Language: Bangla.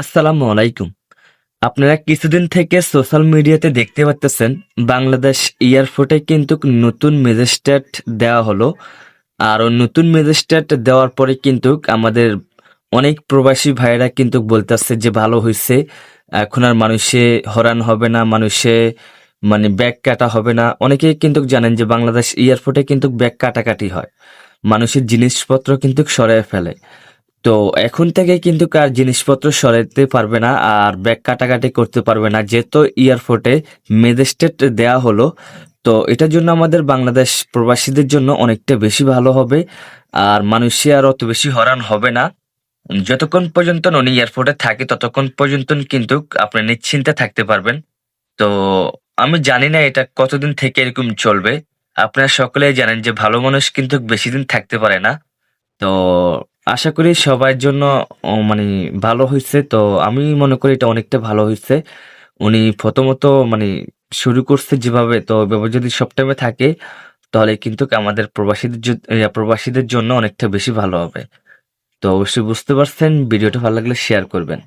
আসসালামু আলাইকুম। আপনারা কিছুদিন থেকে সোশ্যাল মিডিয়াতে দেখতে পাচ্ছেন বাংলাদেশ এয়ারপোর্টে কিন্তু নতুন ম্যাজিস্ট্রেট দেওয়া হলো। আর নতুন ম্যাজিস্ট্রেট দেওয়ার পরে কিন্তু আমাদের অনেক প্রবাসী ভাইয়েরা কিন্তু বলতেছে যে ভালো হয়েছে এখন আর মানুষে হরান হবে না, মানুষে মানে ব্যাগ কাটা হবে না। অনেকেই কিন্তু জানেন যে বাংলাদেশ এয়ারপোর্টে কিন্তু ব্যাগ কাটাকাটি হয়। মানুষের জিনিসপত্র কিন্তু সরায় ফেলে। তো এখন থেকে কিন্তু কার জিনিসপত্র সরাইতে পারবে না আর ব্যাগ কাটাকাটি করতে পারবে না। যেহেতু এয়ারপোর্টে ম্যাজিস্ট্রেট দেয়া হলো, তো এটার জন্য আমাদের বাংলাদেশ প্রবাসীদের জন্য অনেকটা বেশি ভালো হবে আর মানুষে আর অত বেশি হরান হবে না। যতক্ষণ পর্যন্ত উনি এয়ারপোর্টে থাকে, ততক্ষণ পর্যন্ত কিন্তু আপনি নিশ্চিন্তে থাকতে পারবেন। তো আমি জানি না এটা কতদিন থেকে এরকম চলবে। আপনারা সকলেই জানেন যে ভালো মানুষ কিন্তু বেশি দিন থাকতে পারে না। তো আশা করি সবার জন্য মানে ভালো হয়েছে তো আমি মনে করি এটা অনেকটা ভালো হয়েছে উনি প্রথমত মানে শুরু করছে যেভাবে, তো যদি সব টাইমে থাকে, তাহলে কিন্তু আমাদের প্রবাসীদের প্রবাসীদের জন্য অনেকটা বেশি ভালো হবে। তো অবশ্যই বুঝতে পারছেন, ভিডিওটা ভালো লাগলে শেয়ার করবেন।